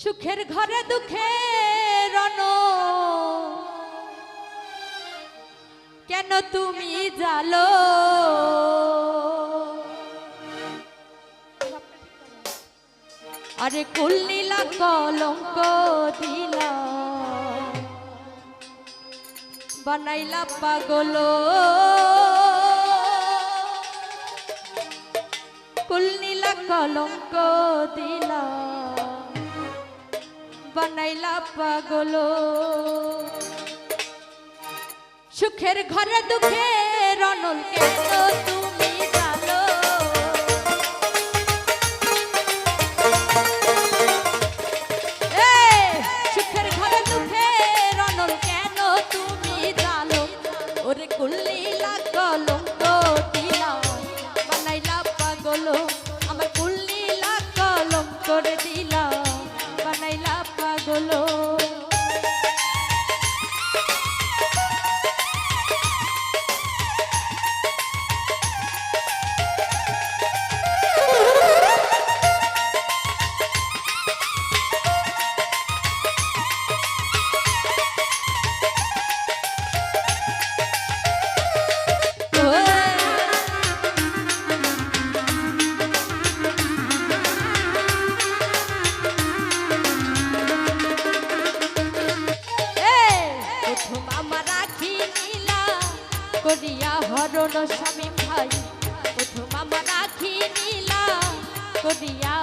সুখের ঘরে দুঃখে রন কেন তুমি জালো? আরে কুল্লীলা কলঙ্ক দিলা। বানাইলা পাগলো। কুলনীলা কলঙ্ক দিলা। বানাইলা পাগল সুখের ঘরে দুঃখের রনল কেন তুমি জানো? ভাই প্রথম আমার রাখি নীলা করিয়া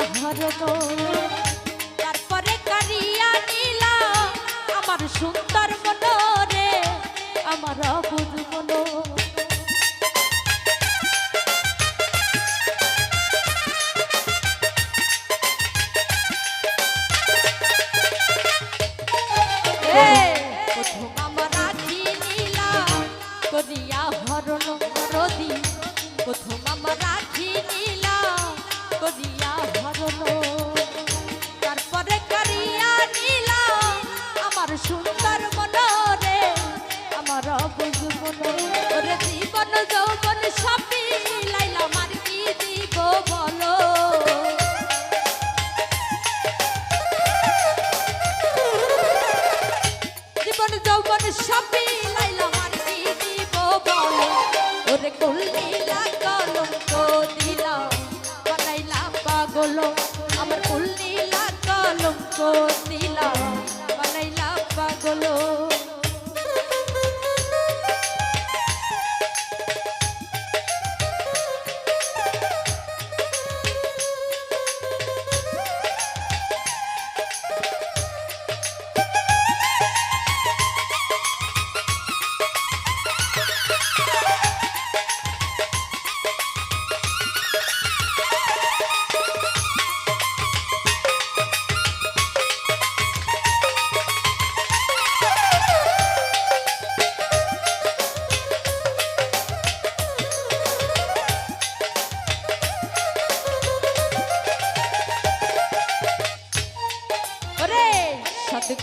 তারপরে আমার সুন্দর আমার মন করিয়া হরণ তারপরে করিয়া নীলা। আমার সুন্দর মনরে আমার অবুজ মন জীবন যৌবন সবই কলঙ্ক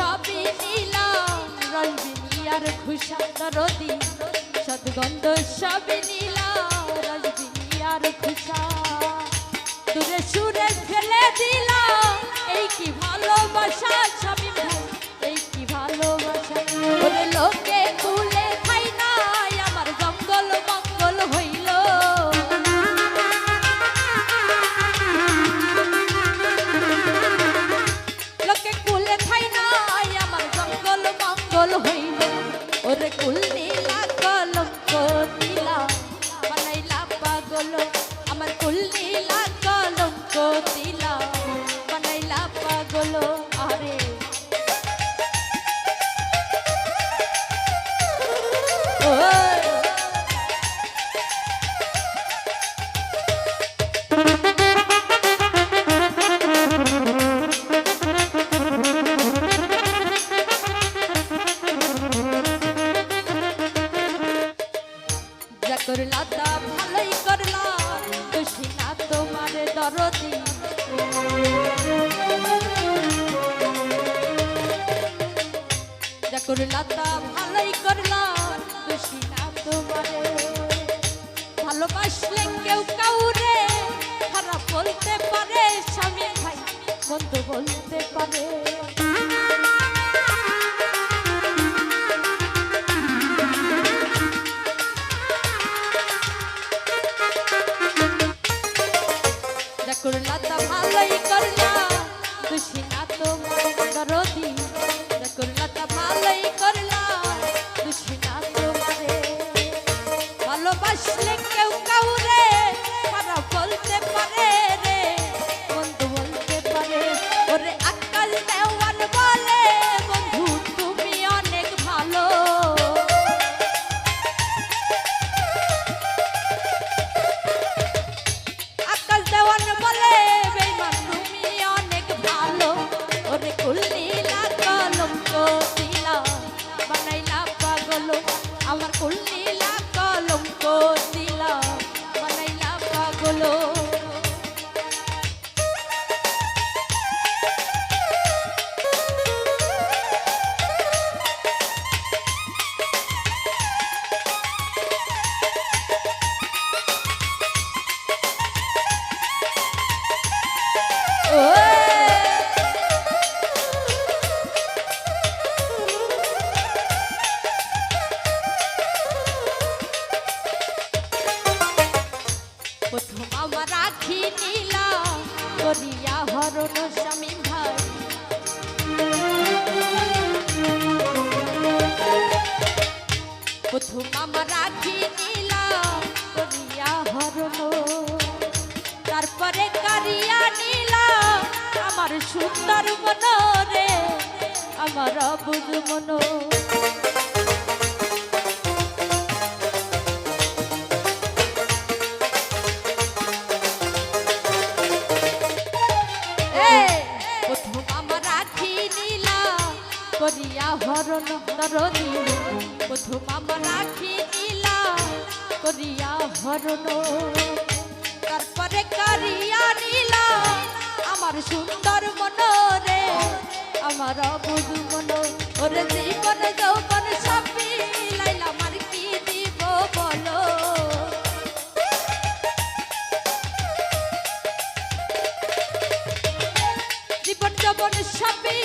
সবই নিলাম রঞ্জিনী আর খুশান্ত রদি সদগন্ধ সবই নিলাম রঞ্জিনী আর খুশা। দূরে সুরে ফেলে দিলাম, এই কি ভালোবাসা স্বামী உள்வேலா তা ভালোই করলা যা করলা তা ভালোই করলা খুশি না তোমার দরদি। যা করলা তা ভালোই করলা খুশি না ওরে প্রথম আমার রাখি নীলা করিয়া হরণ। তারপরে কারিয়া নীলা আমার সুন্দর মন রে আমার অবুজ মন। আমার রাখি নীলা করিয়া হরণ দরদি প্রথম আমার রাখি করিয়া হরণ। তারপরে কারিয়া নীলা, আমার সুন্দর মন রে আমার অবুধ মন। ওরে জীবন যৌবন সবই লাইলা, আমার কি দিব বলো? জীবন যৌবন সবই